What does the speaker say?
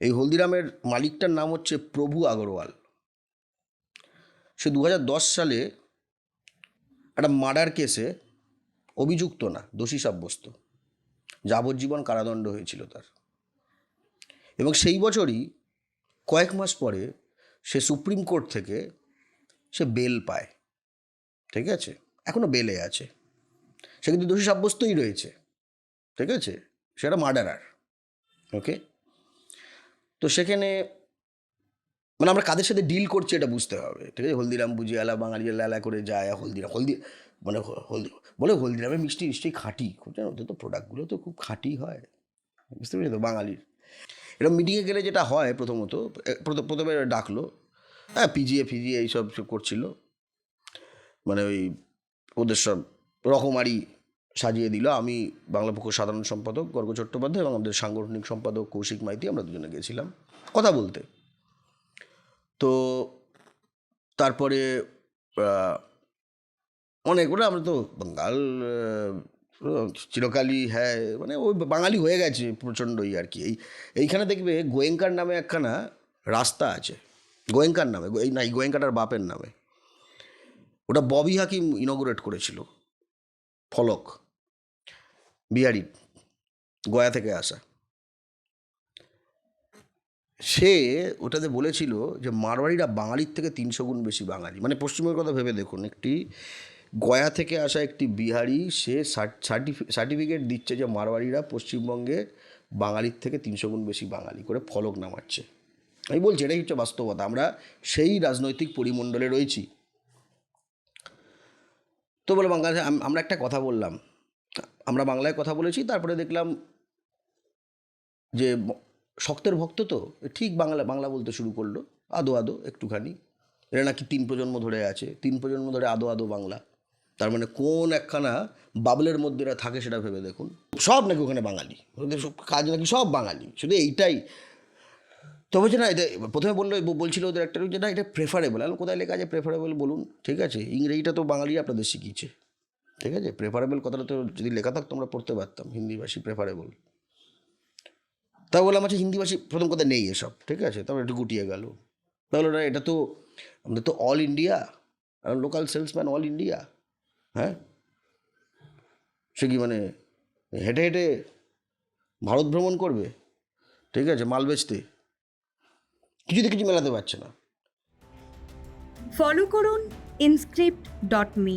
এই হলদিরামের মালিকটার নাম হচ্ছে প্রভু আগরওয়াল। সে দু হাজার দশ সালে একটা মার্ডার কেসে অভিযুক্ত না, দোষী সাব্যস্ত। যাবজ্জীবন কারাদণ্ড হয়েছিল তার। এবং সেই বছরই কয়েক মাস পরে সে সুপ্রিম কোর্ট থেকে সে বেল পায়। ঠিক আছে? এখনও বেলে আছে। সে কিন্তু দোষী সাব্যস্তই রয়েছে। ঠিক আছে? সেটা মার্ডারার। ওকে? তো সেখানে মানে আমরা কাদের সাথে ডিল করছি এটা বুঝতে হবে, ঠিক আছে? হলদিরাম বুঝিয়ালা বাঙালি লালা করে যায় হলদিরাম, হলদি মানে হলদি, বলে হলদিরামের মিষ্টি নিশ্চয়ই খাঁটি জানো ওদের তো প্রোডাক্টগুলো তো খুব খাঁটি হয়, বুঝতে পেরেছি তো, বাঙালির? এরকম মিটিংয়ে গেলে যেটা হয় প্রথমত প্রথমে ডাকলো হ্যাঁ পিজিএ ফিজিএ এইসব সব করছিল মানে ওই ওদের সব রকমারি সাজিয়ে দিল। আমি বাংলা পক্ষ সাধারণ সম্পাদক গর্গ চট্টোপাধ্যায় এবং আমাদের সাংগঠনিক সম্পাদক কৌশিক মাইতি আমরা দুজনে গেছিলাম কথা বলতে। তো তারপরে অনেক ওরা আমরা তো বাঙ্গাল আহ, চিরকালই হ্যাঁ মানে ওই বাঙালি হয়ে গেছে প্রচণ্ডই আর কি। এই এইখানে দেখবে গোয়েঙ্কার নামে একখানা রাস্তা আছে। গোয়েঙ্কার নামে এই না এই গোয়েঙ্কাটার বাপের নামে। ওটা ববি হাকিম ইনগুরেট করেছিল। ফলক। বিহারি গয়া থেকে আসা। সে ওটাতে বলেছিল যে মারওয়াড়িরা বাঙালির থেকে তিনশো গুণ বেশি বাঙালি। মানে পশ্চিমবঙ্গের কথা ভেবে দেখুন, একটি গয়া থেকে আসা একটি বিহারি, সে সার্টিফিকেট দিচ্ছে যে মারওয়াড়িরা পশ্চিমবঙ্গে বাঙালির থেকে তিনশো গুণ বেশি বাঙালি করে ফলক নামাচ্ছে। আমি বলছি, এটাই হচ্ছে বাস্তবতা। আমরা সেই রাজনৈতিক পরিমণ্ডলে রয়েছি। তো বলে বাংলাদেশে আমরা একটা কথা বললাম। আমরা বাংলায় কথা বলেছি, তারপরে দেখলাম যে শক্তের ভক্ত তো ঠিক বাংলা বাংলা বলতে শুরু করল, আদো আদো একটুখানি। এরা নাকি তিন প্রজন্ম ধরে আছে, তিন প্রজন্ম ধরে আদো আদো বাংলা। তার মানে কোন একখানা বাবলের মধ্যে এরা থাকে সেটা ভেবে দেখুন। সব নাকি ওখানে বাঙালি, ওদের সব কাজ নাকি সব বাঙালি, শুধু এইটাই। তো বলছে, না, এটা প্রথমে বলল বলছিল ওদের একটা যে, না, এটা প্রেফারেবল আমি কোথায় লেখা আছে প্রেফারেবল বলুন? ঠিক আছে, ইংরেজিটা তো বাঙালি আপনাদের শিখিয়েছে। ঠিক আছে? প্রেফারেবল কথাটা তো যদি লেখা থাকতো আমরা পড়তে পারতাম, হিন্দিভাষী প্রেফারেবল তা বললাম আচ্ছা হিন্দিভাষী প্রথম কথা নেই এসব, ঠিক আছে? তারপর একটু গুটিয়ে গেল। তাহলে না এটা তো আমাদের তো অল ইন্ডিয়া আর লোকাল সেলসম্যান অল ইন্ডিয়া হ্যাঁ? সে কি মানে হেঁটে হেঁটে ভারত ভ্রমণ করবে? ঠিক আছে, মাল বেচতে। কিছুতে কিছু মেলাতে পারছে না। ফলো করুন ইনস্ক্রিপ্ট ডট মি